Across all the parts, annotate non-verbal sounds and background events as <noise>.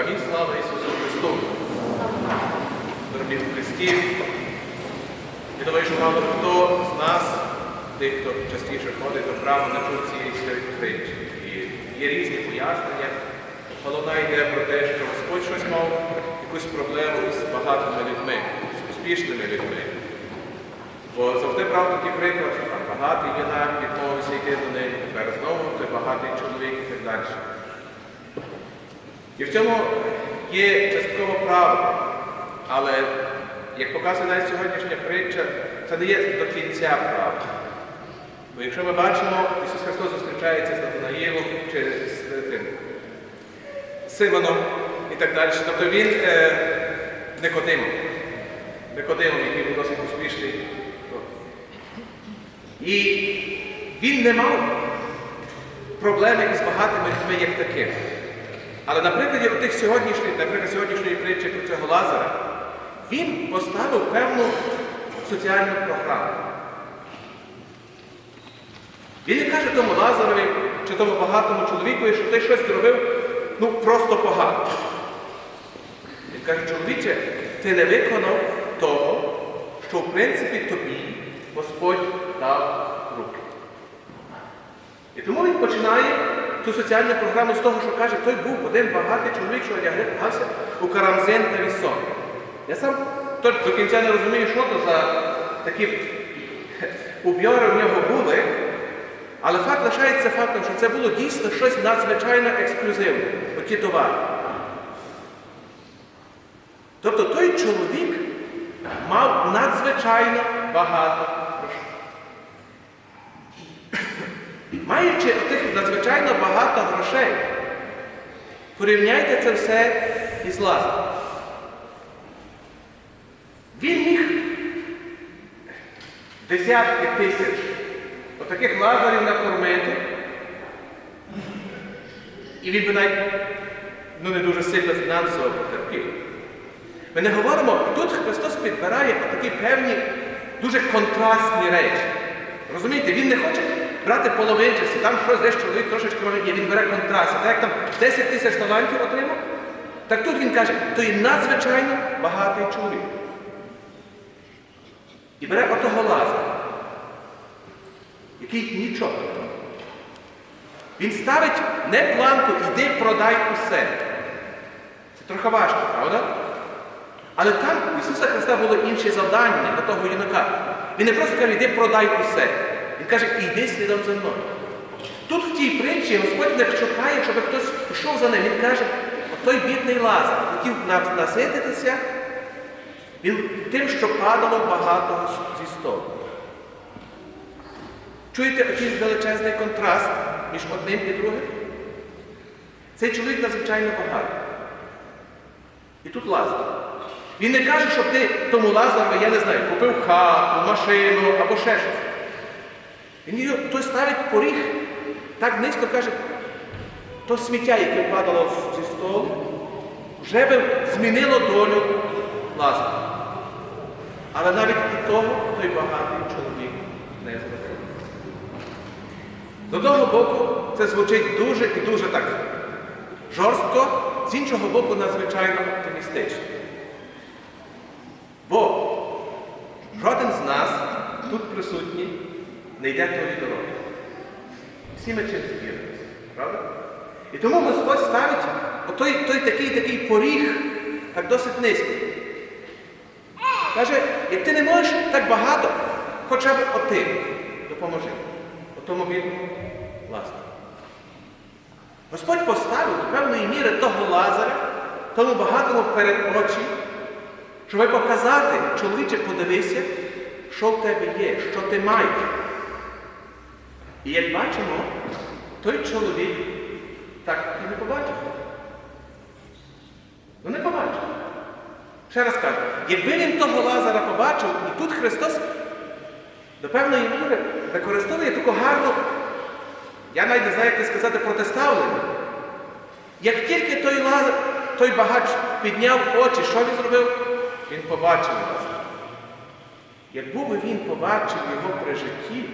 Амінь. Слава Ісусу Христу. Дорогі Христі. Я думаю, що мало хто з нас, тих, хто частіше ходить до храму, не чув цієї святої притчі. І є різні пояснення. Головна йде про те, що Господь щось мав якусь проблему з багатими людьми, з успішними людьми. Бо завжди брав такий приклад, що там багатий юнак відмовився йти до них, тепер знову той багатий чоловік і так далі. І в цьому є частково правда. Але, як показує навіть сьогоднішня притча, це не є до кінця правда. Бо якщо ми бачимо, Ісус Христос зустрічається з Натанаїлом чи з тим Симоном і так далі, тобто він е, Никодимом. Никодимом, який був досить успішний. І він не мав проблеми із багатими людьми як таким. Але на прикладі тих сьогоднішніх, наприклад, сьогоднішньої притчі про цього Лазара, він поставив певну соціальну програму. Він не каже тому Лазарові чи тому багатому чоловікові, що ти щось зробив ну, просто погано. Він каже, чоловіче, ти не виконав того, що в принципі тобі Господь дав руки. І тому він починає ту соціальну програму з того, що каже, той був один багатий чоловік, що одягався у карамзин та вісон. Я сам до кінця не розумію, що то за такі <laughs> убьори в нього були, але факт лишається фактом, що це було дійсно щось надзвичайно ексклюзивне, оті товари. Тобто той чоловік мав надзвичайно багато грошей. Маючи тих надзвичайно багато грошей, порівняйте це все із Лазарем. Він міг десятки тисяч отаких лазарів накормити, і він би навіть ну, не дуже сильно фінансово потерпів. Ми не говоримо, тут Христос підбирає такі певні, дуже контрастні речі. Розумієте, Він не хоче брати половинчасті, там щось десь чоловік трошечки може є, він бере контраст. Так як там 10 тисяч талантів отримав, так тут він каже, то є надзвичайно багатий чоловік. І бере отого Лазара, який нічого. Він ставить не планку, йди продай усе. Це трохи важко, правда? Але там у Ісуса Христа було інше завдання до того юнака. Він не просто каже, йди продай усе. Він каже, йди слідом за мною. Тут в тій притчі Господь не шукає, щоб хтось пішов за ним. Він каже, той бідний Лазар хотів насититися він тим, що падало багато зі столу. Чуєте який величезний контраст між одним і другим? Цей чоловік надзвичайно багатий. І тут Лазар. Він не каже, щоб ти тому Лазарові, я не знаю, купив хату, машину або ще щось. Він її той ставить поріг, так низько каже, то сміття, яке падало зі столу, вже би змінило долю Лазара. Але навіть і того той багатий чоловік не зробив. З одного боку, це звучить дуже і дуже так жорстко, з іншого боку, надзвичайно оптимістично. Бо жоден з нас тут присутній не йде тої дороги. Всі ми чим збіримося, правда? І тому Господь ставить отой, той такий такий поріг так досить низький. Каже, як ти не можеш так багато, хоча б отим, допоможи. Отому бідному власне. Господь поставив до певної міри того Лазаря, тому багатому перед очі, щоб показати, чоловіче, подивися, що в тебе є, що ти маєш. І як бачимо, той чоловік так і не побачив. Ну не побачив. Ще раз кажу, якби він того Лазара побачив, і тут Христос до певної міри використовує таку гарну, я навіть не знаю, як це сказати, протиставлення. Як тільки той Лазар, той багач підняв очі, що він зробив? Він побачив Лазара. Якби він побачив його при житті,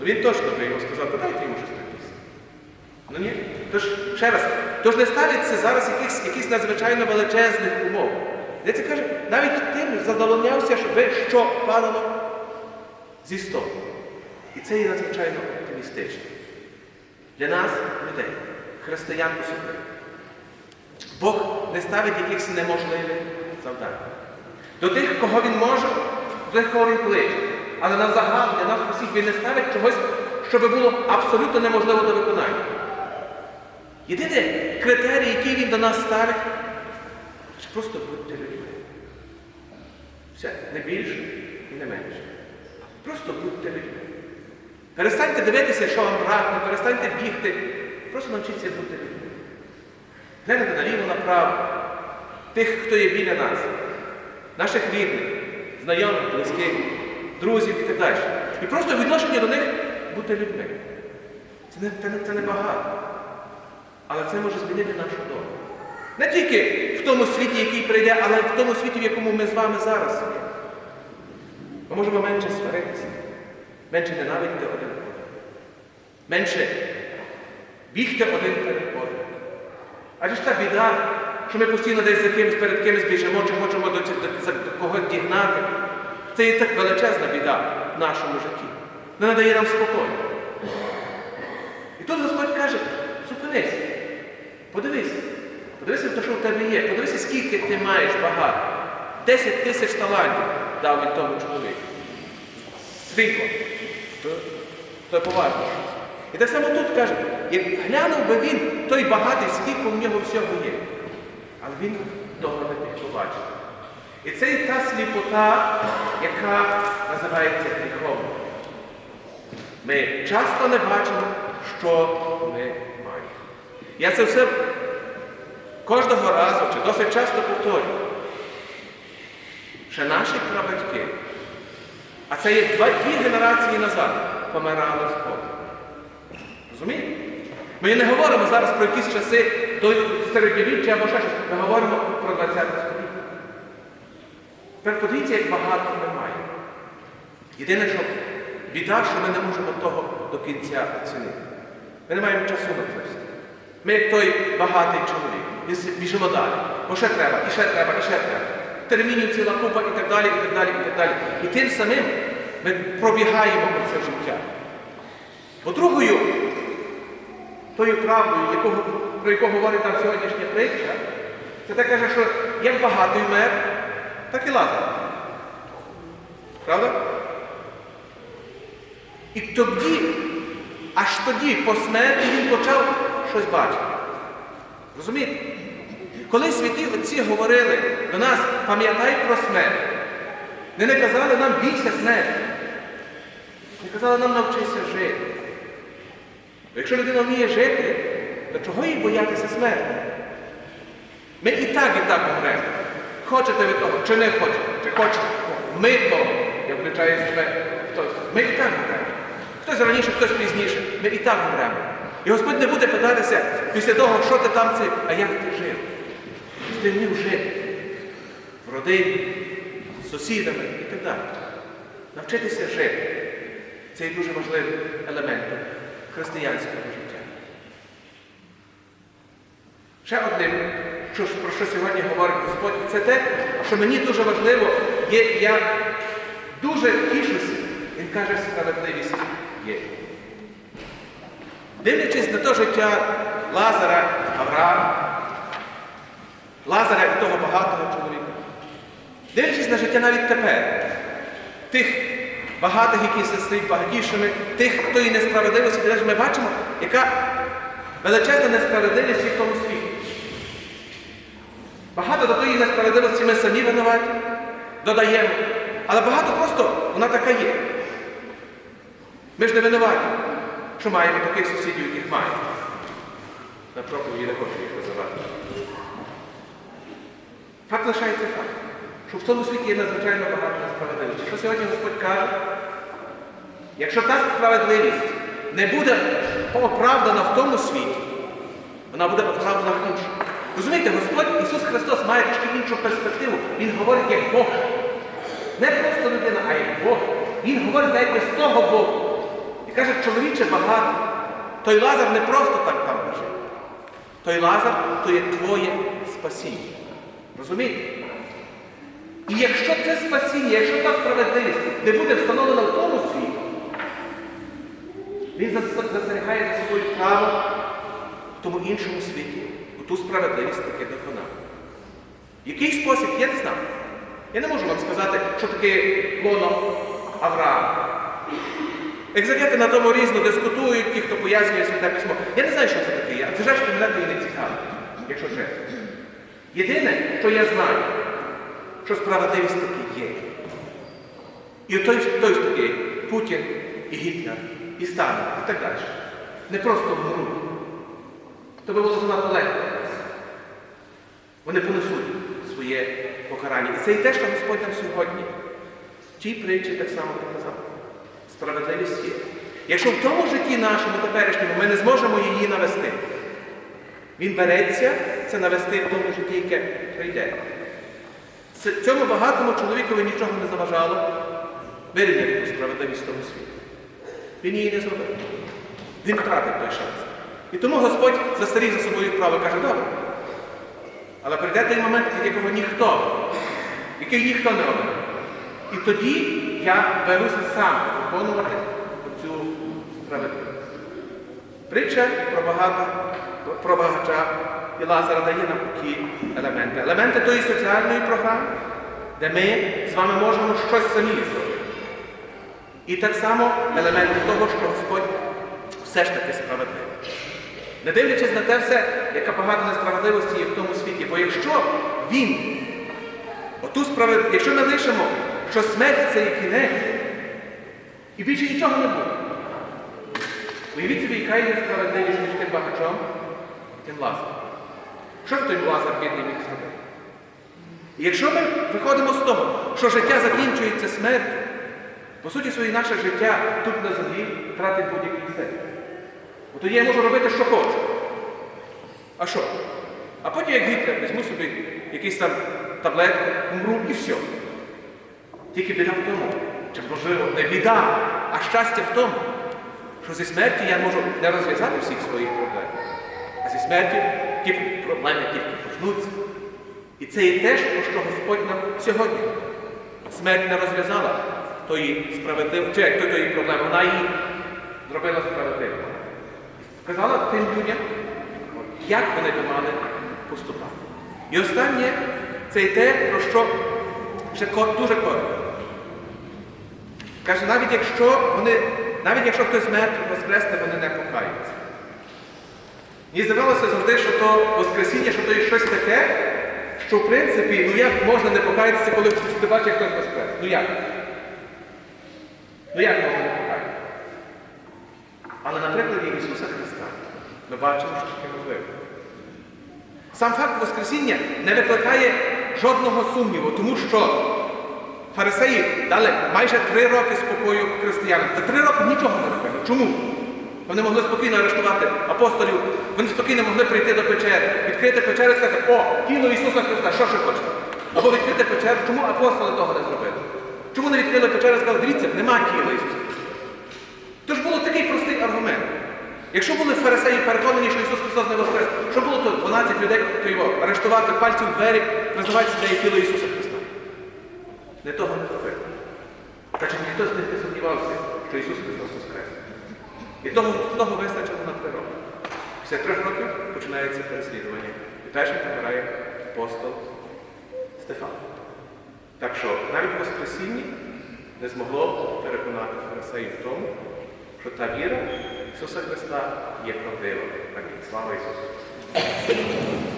то він точно би йому сказав, дайте йому щось таке. Ну ні. Тож, ще раз, тож не ставиться зараз якихось, якісь надзвичайно величезних умов. Де це каже, навіть тим задовольнявся, щоб що падало зі столу. І це є надзвичайно оптимістично. Для нас, людей, християн особливо. Бог не ставить якихось неможливих завдань. До тих, кого він може, до тих, кого він кличе. Але на загал для нас усіх він не ставить чогось, що було абсолютно неможливо до виконання. Єдиний критерій, який він до нас ставить, що просто будьте людьми. Все, не більше і не менше. Просто будьте людьми. Перестаньте дивитися, що вам бракне, перестаньте бігти. Просто навчіться бути людьми. Гляньте наліво направо, тих, хто є біля нас, наших рідних, знайомих, близьких, друзів і так далі. І просто відношення до них бути людьми. Це не, це це не багато. Але це може змінити нашу долю. Не тільки в тому світі, який прийде, але й в тому світі, в якому ми з вами зараз є. Ми можемо менше сваритися, менше ненавидіти один одного, менше бігти один перед одним. Адже ж та біда, що ми постійно десь за кимось перед кимось біжимо, чи хочемо до, до, за до когось дігнати. Це є так величезна біда в нашому житті. Не надає нам спокою. І тут Господь каже, зупинись, подивись, подивися те, що в тебе є, подивися, скільки ти маєш багато. Десять тисяч талантів дав він тому чоловіку. Світло. То поважно. І так само тут каже, як глянув би він той багатий, скільки в нього всього є. Але він того не побачив. І це і та сліпота, яка називається гріхом. Ми часто не бачимо, що ми маємо. Я це все кожного разу чи досить часто повторюю. Ще наші прабатьки, а це є два, дві генерації назад, помирали з Богом. Розумієте? Ми не говоримо зараз про якісь часи до середньовіччя або ще щось. Ми говоримо про 20 століття. Тепер подивіться, як багато ми маємо. Єдине, що біда, що ми не можемо того до кінця оцінити. Ми не маємо часу на це. Ми, як той багатий чоловік, біжимо далі. Бо ще треба, і ще треба, і ще треба. Термінів ціла купа і так далі, і так далі, і так далі. І тим самим ми пробігаємо це життя. Бо другою, тою правдою, якого, про яку говорить нам сьогоднішня притча, це те каже, що як багатий мер, так і Лазар. Правда? І тоді, аж тоді, по смерті, він почав щось бачити. Розумієте? Коли святі отці говорили до нас, пам'ятай про смерть, вони не казали нам бійся смерті. Вони казали нам навчися жити. Бо якщо людина вміє жити, то чого їй боятися смерті? Ми і так, і так помремо. Хочете ви того, чи не хочете, чи хочете. Ми того, як включає себе. Ми і так помремо. Хтось раніше, хтось пізніше. Ми і так помремо. І Господь не буде питатися після того, що ти там це, а як ти жив. Ти вмів жити в родині, з сусідами і так далі. Навчитися жити. Це є дуже важливим елементом християнського життя. Ще одним, що, про що сьогодні говорить Господь, це те, що мені дуже важливо, є, я дуже тішуся, він каже, справедливість є. Дивлячись на те життя Лазара, Авраама, Лазаря і того багатого чоловіка, дивлячись на життя навіть тепер, тих багатих, які стають багатішими, тих, хто і несправедливості, ми бачимо, яка величезна несправедливість в тому світі. Багато до тої несправедливості ми самі винуваті, додаємо, але багато просто вона така є. Ми ж не винуваті, що маємо таких сусідів, яких маємо. На проповіді не хочу їх називати. Факт лишається факт, що в цьому світі є надзвичайно багато несправедливості. Що сьогодні Господь каже? Якщо та справедливість не буде оправдана в тому світі, вона буде оправдана в іншому. Розумієте, Господь Ісус Христос має трошки іншу перспективу. Він говорить як Бог. Не просто людина, а як Бог. Він говорить навіть з того Бога. І каже, чоловіче багато. Той Лазар не просто так там лежить. Той Лазар то є твоє спасіння. Розумієте? І якщо це спасіння, якщо та справедливість не буде встановлена в тому світі, він застерігає за собою право в тому іншому світі, ту справедливість таки виконати. Який спосіб, я не знаю. Я не можу вам сказати, що таке лоно Авраама. Екзегети на тому різно дискутують, ті, хто пояснює святе письмо. Я не знаю, що це таке. Я- Це ж мене і не цікаво, якщо чесно. Єдине, що я знаю, що справедливість таки є. І той, той ж такий Путін і Гітлер, і Сталін, і так далі. Не просто вмруть. То би було занадто легко. Вони понесуть своє покарання. І це і те, що Господь нам сьогодні в тій притчі так само показав. Справедливість є. Якщо в тому житті нашому теперішньому ми не зможемо її навести, він береться це навести в тому житті, яке прийде. Цьому багатому чоловікові нічого не заважало вирівняти справедливість в тому світі. Він її не зробив. Він втратив той шанс. І тому Господь застаріг за собою право каже, добре. Але прийде той момент, від якого ніхто, який ніхто не робить. І тоді я беруся сам виконувати цю справедливість. Притча про багато, про багача і Лазара дає нам такі елементи. Елементи тої соціальної програми, де ми з вами можемо щось самі зробити. І так само елементи того, що Господь все ж таки справедливий. Не дивлячись на те все, яка багато несправедливості є в тому світі. Бо якщо він, оту справедливість, якщо ми лишимо, що смерть це є кінець, і більше нічого не буде. Уявіть собі, яка є несправедливість між тим багачом і тим лазарем. Що ж той лазар бідний міг зробити? І якщо ми виходимо з того, що життя закінчується смертю, по суті своє наше життя тут на землі втратить будь-який сенс. Тоді я можу робити, що хочу. А що? А потім, як Гітлер, візьму собі якийсь там таблетку, умру і все. Тільки біда в тому, чи можливо не біда, а щастя в тому, що зі смертю я можу не розв'язати всіх своїх проблем, а зі смертю ті проблеми тільки почнуться. І це є те, про що Господь нам сьогодні. Смерть не розв'язала тої справедливої, чи як то тої проблеми, вона її зробила справедливою. Сказала тим людям, як вони би мали поступати. І останнє це й те, про що ще дуже коротко. Каже, навіть якщо вони, навіть якщо хтось мертвий воскресне, вони не покаються. Мені здавалося завжди, що то Воскресіння, що то є щось таке, що в принципі, ну як можна не покаятися, коли ти бачиш, як хтось воскрес? Ну як? Ну як можна не покаятися? Але на прикладі Ісуса ми бачимо, що таке можливо. Сам факт Воскресіння не викликає жодного сумніву, тому що фарисеї дали майже три роки спокою християнам. За три роки нічого не робили. Чому? Вони могли спокійно арештувати апостолів, вони спокійно могли прийти до печери, відкрити печеру і сказати, о, тіло Ісуса Христа, що ще хочете? Або відкрити печеру. Чому апостоли того не зробили? Чому не відкрили печеру і сказали, дивіться, нема тіла Ісуса Христа? Тож було такий простий аргумент. Якщо були фарисеї переконані, що Ісус Христос не воскрес, що було то 12 людей, то його арештувати пальцем в двері, признавати це тіло Ісуса Христа. Не того не зробили. Значить, ніхто з них не сумнівався, що Ісус Христос воскрес. І того, того вистачило на три роки. Після трьох років починається переслідування. І першим помирає апостол Стефан. Так що навіть Воскресіння не змогло переконати фарисеїв в тому, що та віра Ісуса Христа є правдива. Амінь. Слава Ісусу!